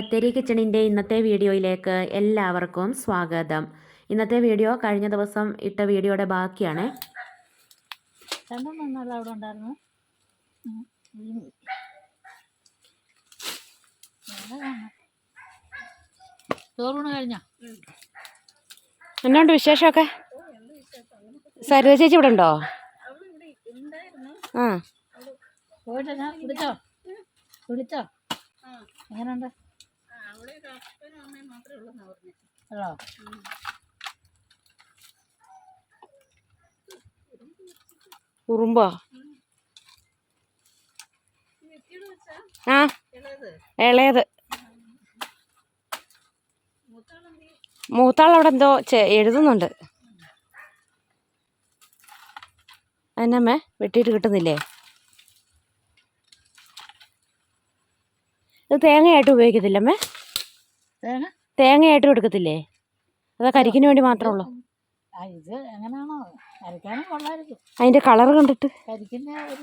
ബത്തേരി കിച്ചണിന്റെ ഇന്നത്തെ വീഡിയോയിലേക്ക് എല്ലാവർക്കും സ്വാഗതം. ഇന്നത്തെ വീഡിയോ കഴിഞ്ഞ ദിവസം ഇട്ട വീഡിയോയുടെ ബാക്കിയാണ്. അവിടെ ഉണ്ടായിരുന്നു. ചോറൂണ് കഴിഞ്ഞ? എന്നാണ്ട് വിശേഷമൊക്കെ? സരിത ചേച്ചി ഇവിടെ ഉണ്ടോ? ആ. വിളിച്ചോ വിളിച്ചോ എങ്ങനെയുണ്ട്? ഹലോ ഉറുമ്പോ? ആ ഇളയത്. മൂത്താൾ അവിടെ എന്തോ എഴുതുന്നുണ്ട്. എന്നമ്മേ വെട്ടിയിട്ട് കിട്ടുന്നില്ലേ? ഇത് തേങ്ങയായിട്ട് ഉപയോഗിക്കത്തില്ലമ്മേ? തേങ്ങയായിട്ട് എടുക്കത്തില്ലേ അതാ കരിക്കിന് വേണ്ടി മാത്രമേ ഉള്ളൂ? ഇത് എങ്ങനെയാണോ കരിക്കാനും കൊള്ളായിരിക്കും അതിന്റെ കളർ കണ്ടിട്ട്. കരിക്കുന്ന ഒരു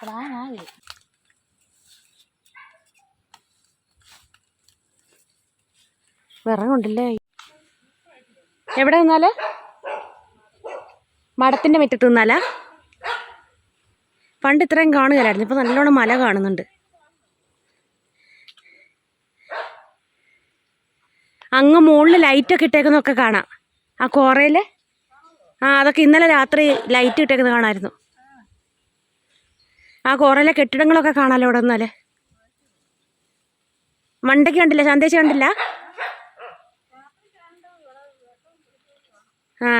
പ്ലാനായി വിറകുണ്ടല്ലേ? എവിടെ നിന്നാൽ? മടത്തിന്റെ മുറ്റത്ത് നിന്നാലാ? പണ്ട് ഇത്രയും കാണുകയില്ലായിരുന്നു. ഇപ്പൊ നല്ലോണം മല കാണുന്നുണ്ട്. അങ്ങ് മുകളിൽ ലൈറ്റൊക്കെ ഇട്ടേക്കുന്നതൊക്കെ കാണാം. ആ കോറയിൽ? ആ അതൊക്കെ ഇന്നലെ രാത്രി ലൈറ്റ് ഇട്ടേക്കുന്നത് കാണാമായിരുന്നു ആ കോറയിലെ കെട്ടിടങ്ങളൊക്കെ കാണാമല്ലോ ഇവിടെ നിന്നാൽ മണ്ടയ്ക്ക് കണ്ടില്ല സന്ദേശം കണ്ടില്ല? ആ.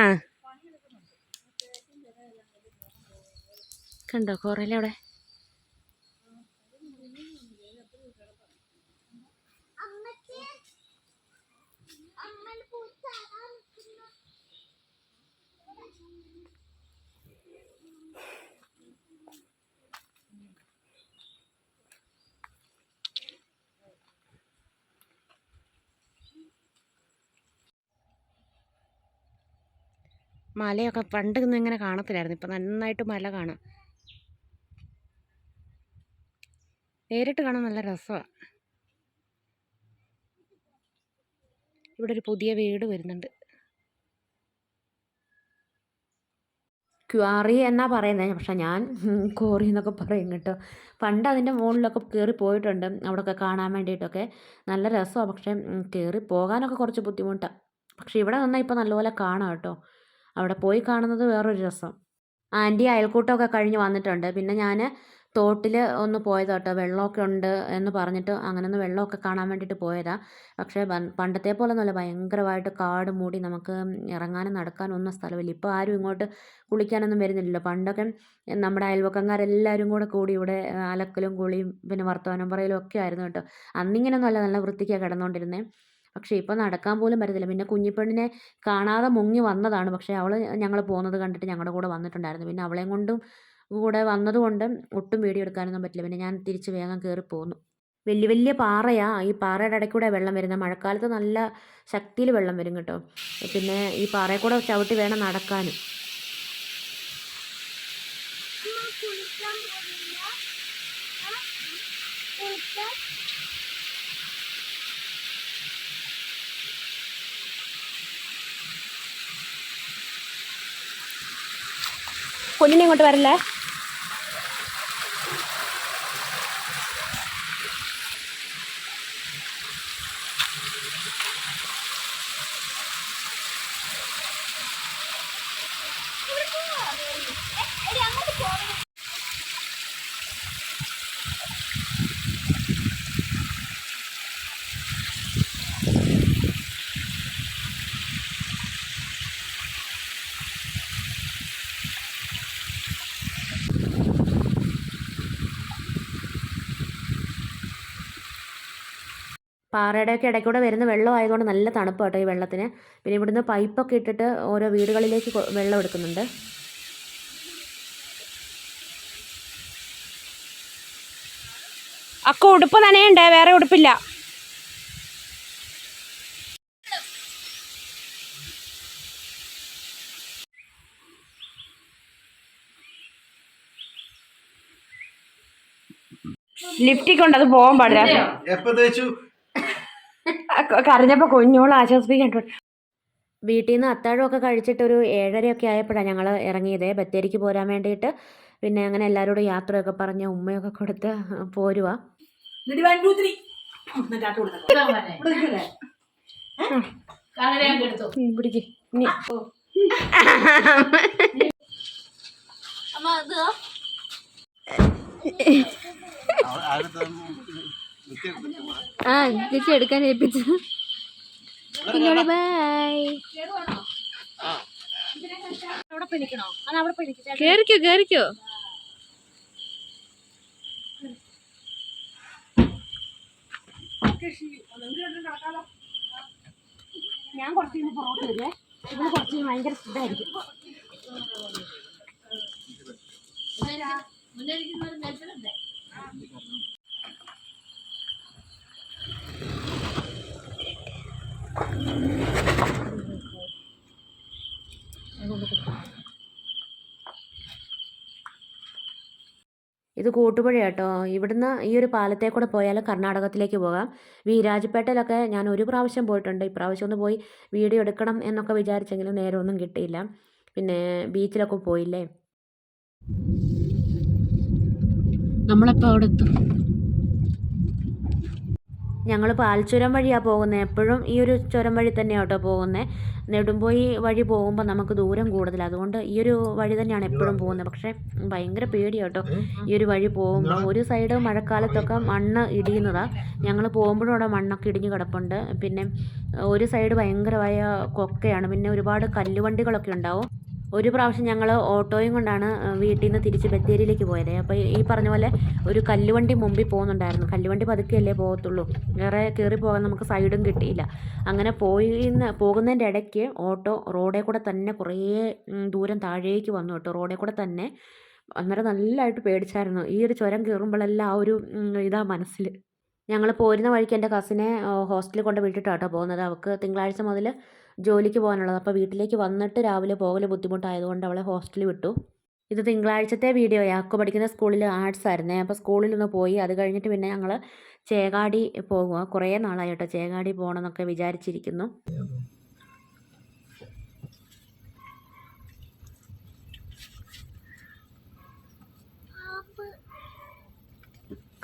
കണ്ടോ കോറയിലെ അവിടെ? മലയൊക്കെ പണ്ട് ഒന്നും ഇങ്ങനെ കാണത്തില്ലായിരുന്നു. ഇപ്പം നന്നായിട്ട് മല കാണാം. നേരിട്ട് കാണാൻ നല്ല രസമാണ് ഇവിടെ ഒരു പുതിയ വീട് വരുന്നുണ്ട്. ക്വാറി എന്നാ പറയുന്നത് പക്ഷെ ഞാൻ കോറി എന്നൊക്കെ പറയും കേട്ടോ. പണ്ട് അതിന്റെ മുകളിലൊക്കെ കയറി പോയിട്ടുണ്ട്. അവിടെയൊക്കെ കാണാൻ വേണ്ടിയിട്ടൊക്കെ. നല്ല രസമാണ് പക്ഷെ കയറി പോകാനൊക്കെ കുറച്ച് ബുദ്ധിമുട്ടാണ് പക്ഷെ ഇവിടെ നിന്നാൽ ഇപ്പോൾ നല്ലപോലെ കാണാം കേട്ടോ. അവിടെ പോയി കാണുന്നത് വേറൊരു രസം. ആന്റി അയൽക്കൂട്ടമൊക്കെ കഴിഞ്ഞ് വന്നിട്ടുണ്ട്. പിന്നെ ഞാൻ തോട്ടിൽ ഒന്ന് പോയത് കേട്ടോ. വെള്ളമൊക്കെ ഉണ്ട് എന്ന് പറഞ്ഞിട്ട് അങ്ങനെ ഒന്ന് വെള്ളമൊക്കെ കാണാൻ വേണ്ടിയിട്ട് പോയതാ. പക്ഷേ പണ്ടത്തെ പോലെ ഒന്നുമല്ല ഭയങ്കരമായിട്ട് കാട് മൂടി നമുക്ക് ഇറങ്ങാനും നടക്കാനും ഒന്നും സ്ഥലമില്ല. ഇപ്പോൾ ആരും ഇങ്ങോട്ട് കുളിക്കാനൊന്നും വരുന്നില്ലല്ലോ. പണ്ടൊക്കെ നമ്മുടെ അയൽവക്കങ്ങാരെല്ലാവരും കൂടെ കൂടി ഇവിടെ അലക്കലും കുളിയും പിന്നെ വർത്തമാനം പറയലും ഒക്കെ ആയിരുന്നു കേട്ടോ. അന്നിങ്ങനെയൊന്നും അല്ല നല്ല വൃത്തിക്കാണ് കിടന്നുകൊണ്ടിരുന്നത് പക്ഷേ ഇപ്പോൾ നടക്കാൻ പോലും പറ്റത്തില്ല. പിന്നെ കുഞ്ഞിപ്പെണ്ണിനെ കാണാതെ മുങ്ങി വന്നതാണ്. പക്ഷേ അവൾ ഞങ്ങൾ പോകുന്നത് കണ്ടിട്ട് ഞങ്ങളുടെ കൂടെ വന്നിട്ടുണ്ടായിരുന്നു. പിന്നെ അവളെയും കൊണ്ടും കൂടെ വന്നതുകൊണ്ട് ഒട്ടും വീഡിയോ എടുക്കാനൊന്നും പറ്റില്ല. പിന്നെ ഞാൻ തിരിച്ച് വേഗം കയറി പോന്നു. വലിയ വലിയ പാറയാ. ഈ പാറയുടെ ഇടയ്ക്ക് കൂടെ വെള്ളം വരുന്നത് മഴക്കാലത്ത് നല്ല ശക്തിയിൽ വെള്ളം വരും കേട്ടോ. പിന്നെ ഈ പാറയിൽ കൂടെ ചവിട്ടി വേണം നടക്കാനും. കുഞ്ഞിനെ ഇങ്ങോട്ട് വരല്ലേ പാറയുടെയൊക്കെ ഇടയ്ക്കൂടെ വരുന്ന വെള്ളം ആയതുകൊണ്ട് നല്ല തണുപ്പ് കേട്ടോ ഈ വെള്ളത്തിന്. പിന്നെ ഇവിടുന്ന് പൈപ്പൊക്കെ ഇട്ടിട്ട് ഓരോ വീടുകളിലേക്ക് വെള്ളം എടുക്കുന്നുണ്ട്. അക്ക ഉടുപ്പ് ഉണ്ട്, വേറെ ഉടുപ്പില്ല. ലിഫ്റ്റിക്കൊണ്ട് അത് പോവാൻ പാടില്ല. എപ്പോ തേച്ചു? കരഞ്ഞപ്പോൾ കുഞ്ഞോളെ ആശ്വസിപ്പിക്കാൻ വീട്ടിൽ നിന്ന് അത്താഴമൊക്കെ കഴിച്ചിട്ട് ഒരു ഏഴരയൊക്കെ ആയപ്പോഴാണ് ഞങ്ങൾ ഇറങ്ങിയത്. ബത്തേരിക്ക് പോരാൻ വേണ്ടിയിട്ട്. പിന്നെ അങ്ങനെ എല്ലാവരോടും യാത്രയൊക്കെ പറഞ്ഞ് ഉമ്മയൊക്കെ കൊടുത്ത് പോരുവാ. അമ്മ അത് ആ ചേച്ചി എടുക്കാൻ ഏൽപ്പിച്ചു. കുഞ്ഞോളി ബൈ. കേറിക്കോ കേറിക്കോ. ഞാൻ കുറച്ച് കഴിഞ്ഞ് വരുവേ ഇവിടെ കുറച്ച് ഭയങ്കര ഇതായിരിക്കും ഇത് കൂട്ടുപുഴ കേട്ടോ ഇവിടുന്ന് ഈ ഒരു പാലത്തെ കൂടെ പോയാൽ കർണാടകത്തിലേക്ക് പോകാം. വീരാജ്പേട്ടയിലൊക്കെ ഞാൻ ഒരു പ്രാവശ്യം പോയിട്ടുണ്ട്. ഇപ്രാവശ്യം ഒന്ന് പോയി വീഡിയോ എടുക്കണം എന്നൊക്കെ വിചാരിച്ചെങ്കിലും നേരമൊന്നും കിട്ടിയില്ല. പിന്നെ ബീച്ചിലൊക്കെ പോയില്ലേ? നമ്മളെപ്പോ അവിടെ എത്തും ഞങ്ങൾ പാൽച്ചുരം വഴിയാണ് പോകുന്നത് എപ്പോഴും ഈ ഒരു ചുരം വഴി തന്നെയാണ് കേട്ടോ പോകുന്നത് നെടുമ്പോയി വഴി പോകുമ്പോൾ നമുക്ക് ദൂരം കൂടുതൽ അതുകൊണ്ട് ഈ ഒരു വഴി തന്നെയാണ് എപ്പോഴും പോകുന്നത് പക്ഷേ ഭയങ്കര പേടിയാണ് കേട്ടോ ഈ ഒരു വഴി പോകുമ്പോൾ ഒരു സൈഡ് മഴക്കാലത്തൊക്കെ മണ്ണ് ഇടിയുന്നതാണ് ഞങ്ങൾ പോകുമ്പോഴും അവിടെ മണ്ണൊക്കെ ഇടിഞ്ഞ് കിടപ്പുണ്ട്. പിന്നെ ഒരു സൈഡ് ഭയങ്കരമായ കൊക്കയാണ്. പിന്നെ ഒരുപാട് കല്ലുവണ്ടികളൊക്കെ ഉണ്ടാവും. ഒരു പ്രാവശ്യം ഞങ്ങൾ ഓട്ടോയും കൊണ്ടാണ് വീട്ടിൽ നിന്ന് തിരിച്ച് ബത്തേരിയിലേക്ക് പോയത്. അപ്പോൾ ഈ പറഞ്ഞ പോലെ ഒരു കല്ലുവണ്ടി മുമ്പിൽ പോകുന്നുണ്ടായിരുന്നു. കല്ലുവണ്ടി പതുക്കെയല്ലേ പോകത്തുള്ളൂ. വേറെ കയറി പോകാൻ നമുക്ക് സൈഡും കിട്ടിയില്ല. അങ്ങനെ പോയി പോകുന്നതിന്റെ ഇടയ്ക്ക് ഓട്ടോ റോഡിൽ കൂടെ തന്നെ കുറേ ദൂരം താഴേക്ക് വന്നു കേട്ടോ. റോഡിൽ കൂടെ തന്നെ അന്നേരം നല്ലതായിട്ട് പേടിച്ചായിരുന്നു. ഈ ഒരു ചുരം കയറുമ്പോഴെല്ലാം ആ ഒരു ഇതാ മനസ്സിൽ ഞങ്ങൾ പോരുന്ന വഴിക്ക് എന്റെ കസിനെ ഹോസ്റ്റലിൽ കൊണ്ട് വിട്ടിട്ടാട്ടോ പോകുന്നത്. അവൾക്ക് തിങ്കളാഴ്ച മുതൽ ജോലിക്ക് പോകാനുള്ളത്. അപ്പോൾ വീട്ടിലേക്ക് വന്നിട്ട് രാവിലെ പോകൽ ബുദ്ധിമുട്ടായതുകൊണ്ട് അവളെ ഹോസ്റ്റലിൽ വിട്ടു. ഇത് തിങ്കളാഴ്ചത്തെ വീഡിയോ. യാക്കോ പഠിക്കുന്ന സ്കൂളിൽ ആർട്സ് ആയിരുന്നേ. അപ്പോൾ സ്കൂളിൽ ഒന്ന് പോയി. അത് കഴിഞ്ഞിട്ട് പിന്നെ ഞങ്ങൾ ചേകാടി പോകുക കുറേ നാളായി കേട്ടോ ചേകാടി പോകണമെന്നൊക്കെ വിചാരിച്ചിരിക്കുന്നു.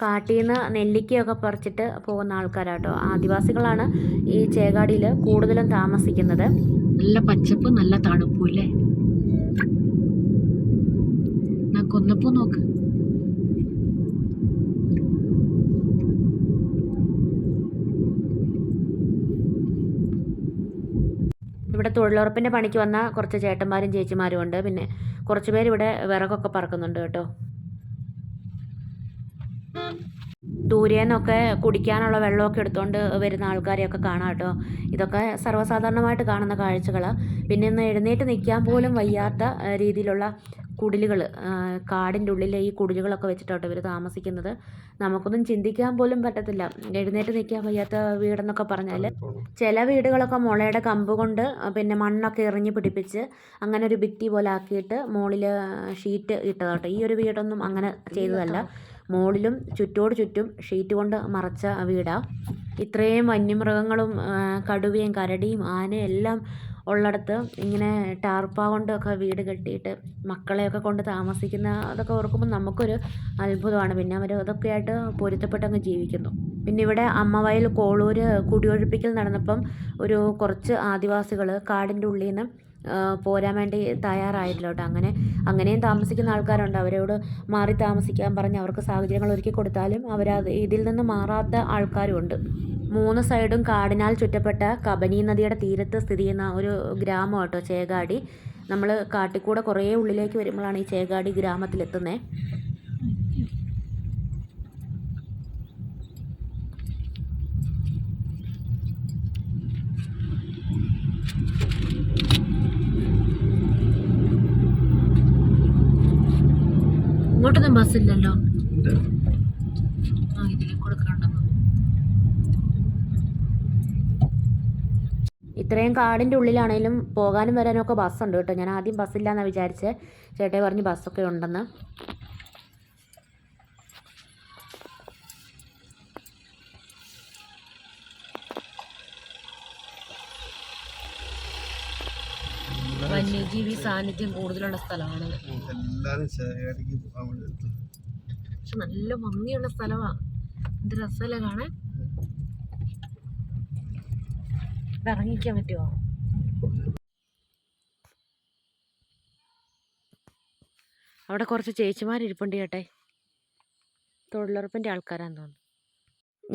കാട്ടിൽ നിന്ന് നെല്ലിക്കയൊക്കെ പറിച്ചിട്ട് പോകുന്ന ആൾക്കാരാട്ടോ. ആദിവാസികളാണ് ഈ ചേകാടിയിൽ കൂടുതലും താമസിക്കുന്നത്. നല്ല പച്ചപ്പ് നല്ല തണുപ്പും അല്ലേ കൊന്നപ്പോ കൊന്നപ്പൂ നോക്ക്. ഇവിടെ തൊഴിലുറപ്പിന്റെ പണിക്ക് വന്ന കുറച്ച് ചേട്ടന്മാരും ചേച്ചിമാരും ഉണ്ട്. പിന്നെ കുറച്ച് പേര് ഇവിടെ വിറകൊക്കെ പറക്കുന്നുണ്ട് കേട്ടോ. ദൂരേന്നൊക്കെ കുടിക്കാനുള്ള വെള്ളമൊക്കെ എടുത്തുകൊണ്ട് വരുന്ന ആൾക്കാരെയൊക്കെ കാണാം കേട്ടോ. ഇതൊക്കെ സർവസാധാരണമായിട്ട് കാണുന്ന കാഴ്ചകൾ പിന്നെ ഒന്ന് എഴുന്നേറ്റ് നിൽക്കാൻ പോലും വയ്യാത്ത രീതിയിലുള്ള കുടിലുകൾ കാടിന്റെ ഉള്ളിലെ ഈ കുടിലുകളൊക്കെ വെച്ചിട്ടാട്ടോ ഇവർ താമസിക്കുന്നത്. നമുക്കൊന്നും ചിന്തിക്കാൻ പോലും പറ്റത്തില്ല. എഴുന്നേറ്റ് നിൽക്കാൻ വയ്യാത്ത വീടെന്നൊക്കെ പറഞ്ഞാൽ ചില വീടുകളൊക്കെ മുളയുടെ കമ്പ് കൊണ്ട് പിന്നെ മണ്ണൊക്കെ എറിഞ്ഞ് പിടിപ്പിച്ച് അങ്ങനെ ഒരു ഭിത്തി പോലെ ആക്കിയിട്ട് മുകളിൽ ഷീറ്റ് ഇട്ടതാട്ടോ. ഈ ഒരു വീടൊന്നും അങ്ങനെ ചെയ്തതല്ല. മുകളിലും ചുറ്റോട് ചുറ്റും ഷീറ്റ് കൊണ്ട് മറച്ച വീടാണ് ഇത്രയും വന്യമൃഗങ്ങളും കടുവയും കരടിയും ആനയും എല്ലാം ഉള്ളിടത്ത് ഇങ്ങനെ ടാർപ്പ കൊണ്ടൊക്കെ വീട് കെട്ടിയിട്ട് മക്കളെയൊക്കെ കൊണ്ട് താമസിക്കുന്ന അതൊക്കെ ഓർക്കുമ്പോൾ നമുക്കൊരു അത്ഭുതമാണ്. പിന്നെ അവർ അതൊക്കെ ആയിട്ട് പൊരുത്തപ്പെട്ടങ്ങ് ജീവിക്കുന്നു. പിന്നെ ഇവിടെ അമ്മവയൽ കോളൂർ കുടിയൊഴിപ്പിക്കൽ നടന്നപ്പം ഒരു കുറച്ച് ആദിവാസികൾ കാടിന്റെ ഉള്ളിൽ നിന്ന് പോരാൻ വേണ്ടി തയ്യാറായിട്ടില്ല കേട്ടോ. അങ്ങനെ അങ്ങനെയും താമസിക്കുന്ന ആൾക്കാരുണ്ട്. അവരോട് മാറി താമസിക്കാൻ പറഞ്ഞ് അവർക്ക് സാഹചര്യങ്ങൾ ഒരുക്കി കൊടുത്താലും അവരത് ഇതിൽ നിന്ന് മാറാത്ത ആൾക്കാരുമുണ്ട്. മൂന്ന് സൈഡും കാടിനാൽ ചുറ്റപ്പെട്ട കബനി നദിയുടെ തീരത്ത് സ്ഥിതി ചെയ്യുന്ന ഒരു ഗ്രാമം കേട്ടോ ചേകാടി. നമ്മൾ കാട്ടിക്കൂടെ കുറേ ഉള്ളിലേക്ക് വരുമ്പോഴാണ് ഈ ചേകാടി ഗ്രാമത്തിലെത്തുന്നത് ബസ്സില്ലല്ലോ ആ ഇതിലെ കൂടെ കണ്ടെന്നു ഇത്രയും കാടിന്റെ ഉള്ളിലാണെങ്കിലും പോകാനും വരാനും ഒക്കെ ബസ്സുണ്ട് കേട്ടോ. ഞാൻ ആദ്യം ബസ്സില്ലാന്നാണ് വിചാരിച്ചത് ചേട്ടായി പറഞ്ഞ് ബസ്സൊക്കെ ഉണ്ടെന്ന്. വന്യജീവി സാന്നിധ്യം കൂടുതലുള്ള സ്ഥലമാണ്. പക്ഷെ നല്ല ഭംഗിയുള്ള സ്ഥലമാണ് എന്ത് രസമല്ലേ കാണാൻ? ഇറങ്ങിക്കാൻ പറ്റുമോ അവിടെ കുറച്ച് ചേച്ചിമാരിരിപ്പുണ്ട് ചേട്ടെ. തൊഴിലുറപ്പിന്റെ ആൾക്കാരാന്ന് തോന്നുന്നു.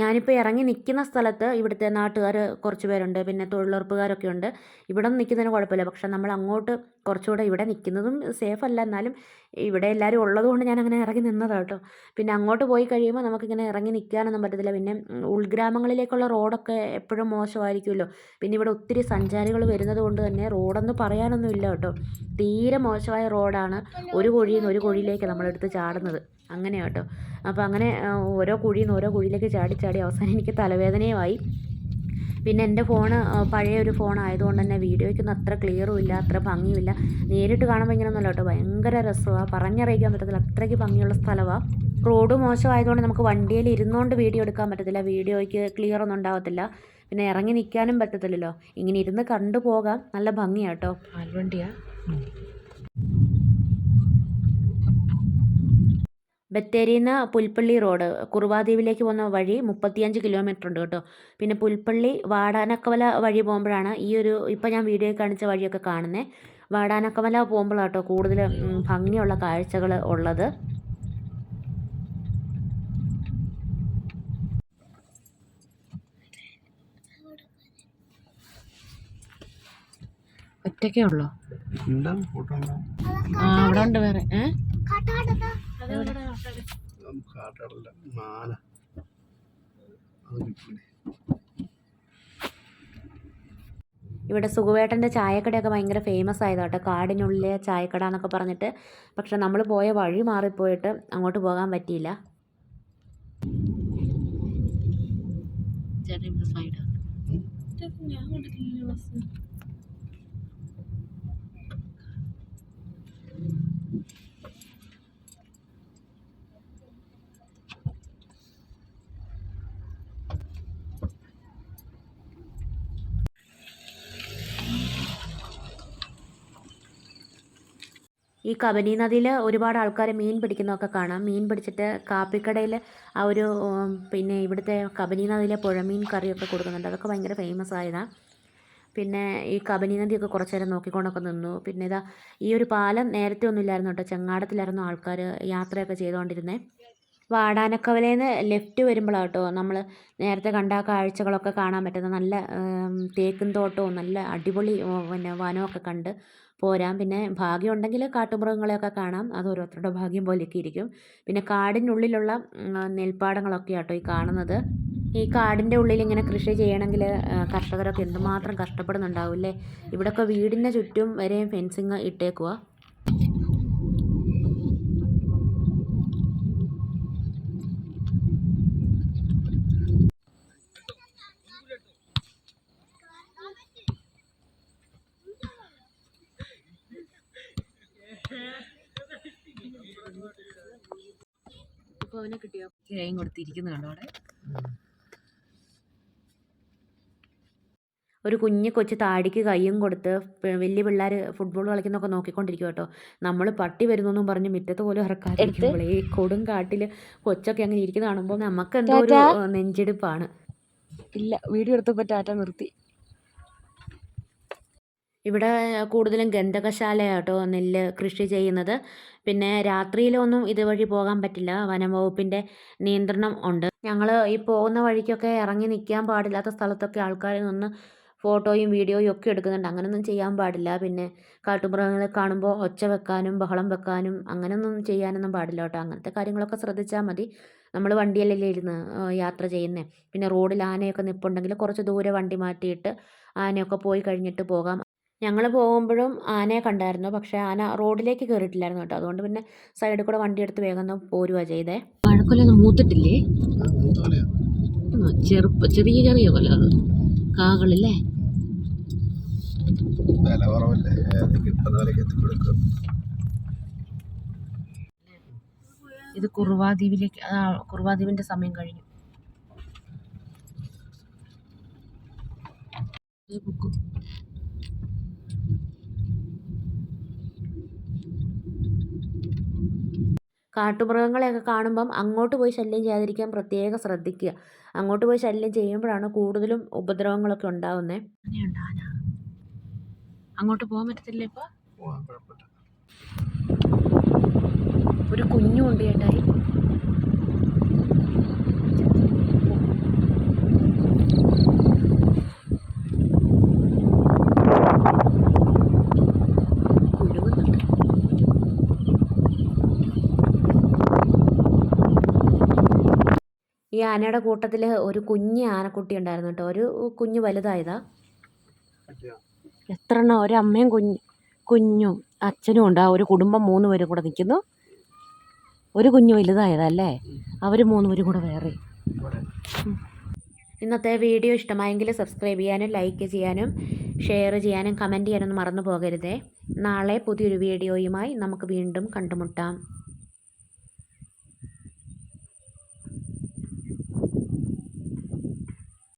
ഞാനിപ്പോൾ ഇറങ്ങി നിൽക്കുന്ന സ്ഥലത്ത് ഇവിടുത്തെ നാട്ടുകാർ കുറച്ച് പേരുണ്ട് പിന്നെ തൊഴിലുറപ്പുകാരൊക്കെ ഉണ്ട്. ഇവിടെ നിൽക്കുന്നതിന് കുഴപ്പമില്ല. പക്ഷെ നമ്മൾ അങ്ങോട്ട് കുറച്ചുകൂടെ ഇവിടെ നിൽക്കുന്നതും സേഫ് അല്ല. എന്നാലും ഇവിടെ എല്ലാവരും ഉള്ളതുകൊണ്ട് ഞാൻ അങ്ങനെ ഇറങ്ങി നിന്നതാണ് കേട്ടോ. പിന്നെ അങ്ങോട്ട് പോയി കഴിയുമ്പോൾ നമുക്കിങ്ങനെ ഇറങ്ങി നിൽക്കാനൊന്നും പറ്റത്തില്ല. പിന്നെ ഉൾഗ്രാമങ്ങളിലേക്കുള്ള റോഡൊക്കെ എപ്പോഴും മോശമായിരിക്കുമല്ലോ. പിന്നെ ഇവിടെ ഒത്തിരി സഞ്ചാരികൾ വരുന്നത് കൊണ്ട് തന്നെ റോഡൊന്നും പറയാനൊന്നും ഇല്ല കേട്ടോ. തീരെ മോശമായ റോഡാണ് ഒരു കുഴിയിൽ നിന്ന് ഒരു കുഴിയിലേക്ക് നമ്മളെടുത്ത് ചാടുന്നത്. അങ്ങനെയാണ് കേട്ടോ അപ്പോൾ അങ്ങനെ ഓരോ കുഴിയിൽ നിന്ന് ഓരോ കുഴിയിലേക്ക് ചാടി ചാടി അവസാനം എനിക്ക് തലവേദനയുമായി. പിന്നെ എന്റെ ഫോണ് പഴയ ഒരു ഫോൺ ആയതുകൊണ്ട് തന്നെ വീഡിയോയ്ക്കൊന്നും അത്ര ക്ലിയറും ഇല്ല അത്ര ഭംഗിയുമില്ല നേരിട്ട് കാണുമ്പോൾ ഇങ്ങനെ ഒന്നുമല്ല കേട്ടോ ഭയങ്കര രസമാണ് പറഞ്ഞറിയിക്കാൻ പറ്റത്തില്ല അത്രയ്ക്ക് ഭംഗിയുള്ള സ്ഥലമാണ് റോഡ് മോശമായതുകൊണ്ട് നമുക്ക് വണ്ടിയിൽ ഇരുന്നുകൊണ്ട് വീഡിയോ എടുക്കാൻ പറ്റത്തില്ല വീഡിയോയ്ക്ക് ക്ലിയർ ഒന്നും ഉണ്ടാകത്തില്ല പിന്നെ ഇറങ്ങി നിൽക്കാനും പറ്റത്തില്ലല്ലോ. ഇങ്ങനെ ഇരുന്ന് കണ്ടു പോകാം നല്ല ഭംഗിയാട്ടോ കേട്ടോ. നിന്ന് പുൽപ്പള്ളി റോഡ്. കുറുവാദ്വീപിലേക്ക് പോകുന്ന വഴി മുപ്പത്തിയഞ്ച് കിലോമീറ്റർ ഉണ്ട് കേട്ടോ. പിന്നെ പുൽപ്പള്ളി വാടാനക്കവല വഴി പോകുമ്പോഴാണ് ഈ ഒരു ഇപ്പം ഞാൻ വീഡിയോ കാണിച്ച വഴിയൊക്കെ കാണുന്നത് വാടാനക്കവല പോകുമ്പോഴാണ് കേട്ടോ കൂടുതൽ ഭംഗിയുള്ള കാഴ്ചകൾ ഉള്ളത്. ഒറ്റയ്ക്കേ ഉള്ളോ? ആ അവിടെ ഉണ്ട് വേറെ. ഏ? കാട്ടടല്ല മാന അത് കിട്ടി ഇവിടെ സുഖവേട്ടന്റെ ചായക്കടയൊക്കെ ഭയങ്കര ഫേമസ് ആയതാട്ടോ കേട്ടോ. കാടിനുള്ളിലെ ചായക്കട എന്നൊക്കെ പറഞ്ഞിട്ട്. പക്ഷെ നമ്മൾ പോയ വഴി മാറിപ്പോയിട്ട് അങ്ങോട്ട് പോകാൻ പറ്റിയില്ല. ഈ കബനി നദിയിൽ ഒരുപാട് ആൾക്കാർ മീൻ പിടിക്കുന്നതൊക്കെ കാണാം. മീൻ പിടിച്ചിട്ട് കാപ്പിക്കടയിൽ ആ ഒരു പിന്നെ ഇവിടുത്തെ കബനി നദിയിലെ പുഴമീൻ കറിയൊക്കെ കൊടുക്കുന്നുണ്ട്. അതൊക്കെ ഭയങ്കര ഫേമസ് ആയതാണ് പിന്നെ ഈ കബനി നദിയൊക്കെ കുറച്ച് നേരം നോക്കിക്കൊണ്ടൊക്കെ നിന്നു. പിന്നെ ഇതാ ഈ ഒരു പാലം നേരത്തെ ഒന്നും ഇല്ലായിരുന്നു കേട്ടോ. ചെങ്ങാടത്തിലായിരുന്നു ആൾക്കാർ യാത്രയൊക്കെ ചെയ്തുകൊണ്ടിരുന്നത് വാടാനക്കവലേന്ന് ലെഫ്റ്റ് വരുമ്പോഴാണ് കേട്ടോ നമ്മൾ നേരത്തെ കണ്ട കാഴ്ചകളൊക്കെ കാണാൻ പറ്റുന്ന നല്ല തേക്കും തോട്ടവും നല്ല അടിപൊളി പിന്നെ വനമൊക്കെ കണ്ട് പോരാം. പിന്നെ ഭാഗ്യമുണ്ടെങ്കിൽ കാട്ടുമൃഗങ്ങളെയൊക്കെ കാണാം. അത് ഓരോരുത്തരുടെ ഭാഗ്യം പോലെയൊക്കെ ഇരിക്കും. പിന്നെ കാടിനുള്ളിലുള്ള നെൽപ്പാടങ്ങളൊക്കെ ആട്ടോ ഈ കാണുന്നത്. ഈ കാടിന്റെ ഉള്ളിൽ ഇങ്ങനെ കൃഷി ചെയ്യണമെങ്കിൽ കർഷകരൊക്കെ എന്തുമാത്രം കഷ്ടപ്പെടുന്നുണ്ടാവും അല്ലേ? ഇവിടെയൊക്കെ വീടിന്റെ ചുറ്റും വരെയും ഫെൻസിങ് ഇട്ടേക്കുവാ. അവനെ കിട്ടിയോ? കൈയും കൊടുത്തിരിക്കുന്നു കണ്ടോ അവിടെ? ഒരു കുഞ്ഞു കൊച്ചു താടിക്ക് കയ്യും കൊടുത്ത് വലിയ പിള്ളേർ ഫുട്ബോൾ കളിക്കുന്നൊക്കെ നോക്കിക്കൊണ്ടിരിക്കും കേട്ടോ. നമ്മൾ പട്ടി വരുന്നെന്നും പറഞ്ഞ് മുറ്റത്ത് പോലും ഇറക്കാതിരിക്കുമ്പോൾ ഈ കൊടും കാട്ടിൽ കൊച്ചൊക്കെ അങ്ങനെ ഇരിക്കുന്ന കാണുമ്പോൾ നമുക്ക് എന്തോ ഒരു നെഞ്ചെടുപ്പാണ് നെഞ്ചിടിപ്പാണ്. ഇല്ല വീഡിയോ എടുത്തപ്പോൾ ടാറ്റ നിർത്തി. ഇവിടെ കൂടുതലും ഗന്ധകശാലയാട്ടോ നെല്ല് കൃഷി ചെയ്യുന്നത്. പിന്നെ രാത്രിയിലൊന്നും ഇതുവഴി പോകാൻ പറ്റില്ല. വനം വകുപ്പിന്റെ നിയന്ത്രണം ഉണ്ട്. ഞങ്ങൾ ഈ പോകുന്ന വഴിക്കൊക്കെ ഇറങ്ങി നിൽക്കാൻ പാടില്ലാത്ത സ്ഥലത്തൊക്കെ ആൾക്കാർ നിന്ന് ഫോട്ടോയും വീഡിയോയും ഒക്കെ എടുക്കുന്നുണ്ട്. അങ്ങനെയൊന്നും ചെയ്യാൻ പാടില്ല. പിന്നെ കാട്ടുമൃഗങ്ങളെ കാണുമ്പോൾ ഒച്ച വെക്കാനും ബഹളം വെക്കാനും അങ്ങനെയൊന്നും ചെയ്യാനൊന്നും പാടില്ല കേട്ടോ. അങ്ങനത്തെ കാര്യങ്ങളൊക്കെ ശ്രദ്ധിച്ചാൽ മതി. നമ്മൾ വണ്ടിയിലല്ലേ ഇരുന്ന് യാത്ര ചെയ്യുന്നത് പിന്നെ റോഡിൽ ആനയൊക്കെ നിൽപ്പുണ്ടെങ്കിൽ കുറച്ച് ദൂരെ വണ്ടി മാറ്റിയിട്ട് ആനയൊക്കെ പോയി കഴിഞ്ഞിട്ട് പോകാം. ഞങ്ങൾ പോകുമ്പോഴും ആനയെ കണ്ടായിരുന്നു. പക്ഷെ ആന റോഡിലേക്ക് കയറിയിട്ടില്ലായിരുന്നു കേട്ടോ. അതുകൊണ്ട് പിന്നെ സൈഡിൽ കൂടെ വണ്ടി എടുത്ത് വേഗം പോരുവാ ചെയ്തേ. വഴക്കൊല്ലൊന്നും മൂത്തിട്ടില്ലേ? ചെറുപ്പ ചെറിയ ചെറിയ കൊല കാകളില്ലേ? വില കുറവല്ലേ? ഏത് കിട്ടുന്ന വിലക്ക് എത്തിക്കൊടുക്കും ഇത് കുറുവാദ്വീപിലേക്ക് കുറുവാദ്വീപിന്റെ സമയം കഴിഞ്ഞു. ഈ ബുക്ക് കാട്ടുമൃഗങ്ങളെയൊക്കെ കാണുമ്പം അങ്ങോട്ട് പോയി ശല്യം ചെയ്യാതിരിക്കാൻ പ്രത്യേകം ശ്രദ്ധിക്കുക. അങ്ങോട്ട് പോയി ശല്യം ചെയ്യുമ്പോഴാണ് കൂടുതലും ഉപദ്രവങ്ങളൊക്കെ ഉണ്ടാവുന്നത് അങ്ങോട്ട് പോകാൻ പറ്റത്തില്ല ഇപ്പോൾ ഒരു കുഞ്ഞുണ്ട് ചേട്ടായി. ഈ ആനയുടെ കൂട്ടത്തിൽ ഒരു കുഞ്ഞ് ആനക്കുട്ടി ഉണ്ടായിരുന്നു കേട്ടോ. ഒരു കുഞ്ഞു വലുതായതാ? എത്ര എണ്ണം അമ്മയും കുഞ്ഞു കുഞ്ഞും അച്ഛനും ഉണ്ട്. ആ ഒരു കുടുംബം മൂന്ന് പേരും കൂടെ നിൽക്കുന്നു ഒരു കുഞ്ഞ് വലുതായതല്ലേ? അവർ മൂന്ന് പേരും കൂടെ വേറെ. ഇന്നത്തെ വീഡിയോ ഇഷ്ടമായെങ്കിൽ സബ്സ്ക്രൈബ് ചെയ്യാനും ലൈക്ക് ചെയ്യാനും ഷെയർ ചെയ്യാനും കമന്റ് ചെയ്യാനൊന്നും മറന്നു പോകരുതേ. നാളെ പുതിയൊരു വീഡിയോയുമായി നമുക്ക് വീണ്ടും കണ്ടുമുട്ടാം.